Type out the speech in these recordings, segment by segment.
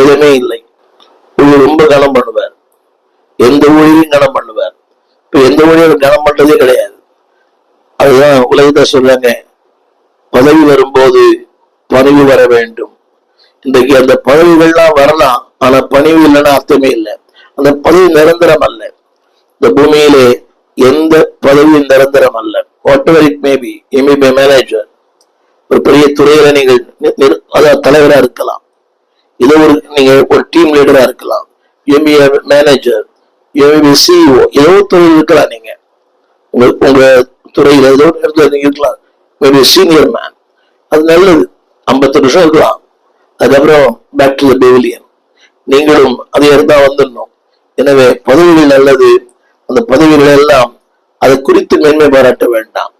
எதுவுமே இல்லை. இவர் ரொம்ப கனம் பண்ணுவார். எந்த ஊழியும் கனம் பண்ணுவார். இப்ப எந்த ஊழியரும் கனம் பண்றதே கிடையாது. அதுதான் உலகத்தை சொல்றாங்க பதவி வரும்போது பணிவு வர வேண்டும். இன்றைக்கு அந்த பதவிகள்லாம் வரலாம் ஆனா பணிவு இல்லைன்னா அர்த்தமே இல்லை. அந்த பதவி நிரந்தரம் அல்ல. இந்த பூமியிலே எந்த பதவியும் நிரந்தரம் அல்ல. Whatever it maybe MEP B manager ஒரு பெரிய துறையில நீங்கள் அதான் அதாவது தலைவரா இருக்கலாம். நீங்க ஒரு டீம் லீடரா இருக்கலாம். யூமி மேனேஜர் யூமி சிஇஓ ஏதோ துறையில் இருக்கலாம் நீங்க. உங்க உங்க துறையில் ஏதோ இடத்துல நீங்க இருக்கலாம். மேபி சீனியர் மேன் அது நல்லது. ஐம்பத்தெட்டு வருஷம் இருக்கலாம். அதுக்கப்புறம் பேக் டு த பெவிலியன் நீங்களும் அதே இருந்தா வந்துடணும். எனவே பதவிகள் நல்லது. அந்த பதவிகள் எல்லாம் அதை குறித்து மேன்மை பாராட்ட வேண்டாம்.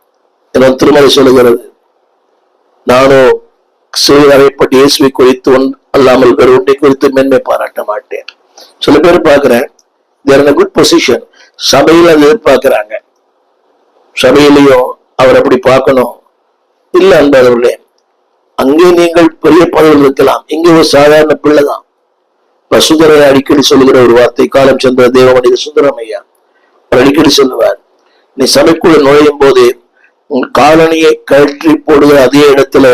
என திருமலை சொல்லுகிறது நானோ சிறு அறைப்பட்டு இயேசுவை குறித்து ஒன் அல்லாமல் வேறு ஒன்றை குறித்து மேன்மை பாராட்ட மாட்டேன். சில பேர் பார்க்கிறேன் தேர் குட் பொசிஷன் சபையில அதை எதிர்பார்க்கிறாங்க. சபையிலையும் அவர் அப்படி பார்க்கணும். இல்ல அன்பர்களே அங்கே நீங்கள் பெரிய பதவியில் இருக்கலாம். இங்கே ஒரு சாதாரண பிள்ளைதான் இப்ப சுந்தரரை அடிக்கடி சொல்லுகிற ஒரு வார்த்தை காலம் சென்ற தேவமனித சுந்தரம் ஐயா. அவர் அடிக்கடி சொல்லுவார் நீ சபைக்குள்ள நுழையும் போது உன் காலனியை கழற்றி போடுகிற அதே இடத்துல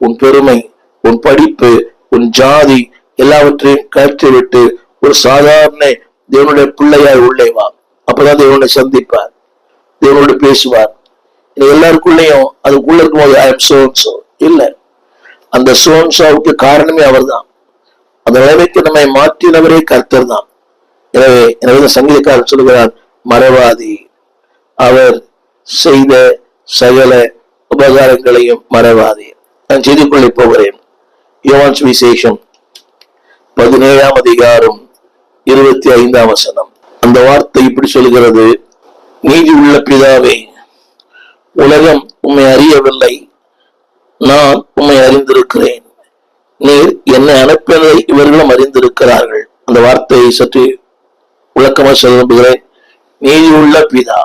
உன் பெருமை உன் படிப்பு உன் ஜாதி எல்லாவற்றையும் கழித்து விட்டு ஒரு சாதாரண தேவனுடைய பிள்ளையாய் உள்ளே வா. அப்பதான் தேவனை சந்திப்பார். தேவனோடு பேசுவார். இது எல்லாருக்குள்ளேயும் அதுக்குள்ள இருக்கும்போது ஐ எம் சோன்சோ இல்ல. அந்த சோன்சோவுக்கு காரணமே அவர்தான். அந்த நிலைமைக்கு நம்மை மாற்றினவரே கர்த்தர் தான். எனவே எனவே இந்த சங்கீதக்காரர் சொல்கிறார் மறவாதி. அவர் செய்த சகல உபகாரங்களையும் மறவாதி. நான் செய்து கொள்ளப் போகிறேன். யோவான் சுவிசேஷம் பதினேழாம் அதிகாரம் இருபத்தி ஐந்தாம் வசனம். அந்த வார்த்தை இப்படி சொல்கிறது நீதி உள்ள பிதாவே உலகம் உம்மை அறியவில்லை. நான் உம்மை அறிந்திருக்கிறேன். நீர் என்னை அனுப்பினதை இவர்களும் அறிந்திருக்கிறார்கள். அந்த வார்த்தையை சற்று விளக்கமா சொல்ல விரும்புகிறேன். நீதி உள்ள பிதா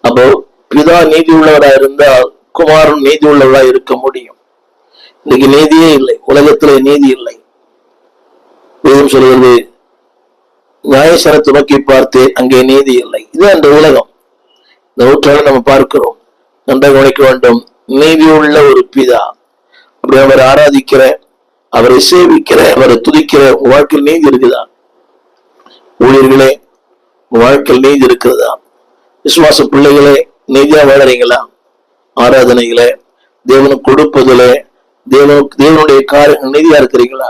அப்போ பிதா நீதி உள்ளவரா இருந்தால் குமாரன் நீதி உள்ளவரா இருக்க முடியும். இன்னைக்கு நீதியே இல்லை. உலகத்திலே நீதி இல்லை. வேதம் சொல்கிறது நியாயசரத்தை நோக்கி பார்த்து அங்கே நீதி இல்லை. இது அந்த உலகம். இந்த நூற்றாண்டு நம்ம பார்க்கிறோம். நன்றாக கவனிக்க வேண்டும். நீதி உள்ள ஒரு பிதா. அப்படி அவரை ஆராதிக்கிற அவரை சேவிக்கிற அவரை துதிக்கிற வாழ்க்கையில் நீதி இருக்குதா? ஊழியர்களே வாழ்க்கையில் நீதி இருக்கிறதா விசுவாச பிள்ளைகளே நீதியா வாழறீங்களா? ஆராதனைகளே தேவனுக்கு கொடுப்பதிலே தேவனுடைய காரியங்கள் நீதியா இருக்கிறீங்களா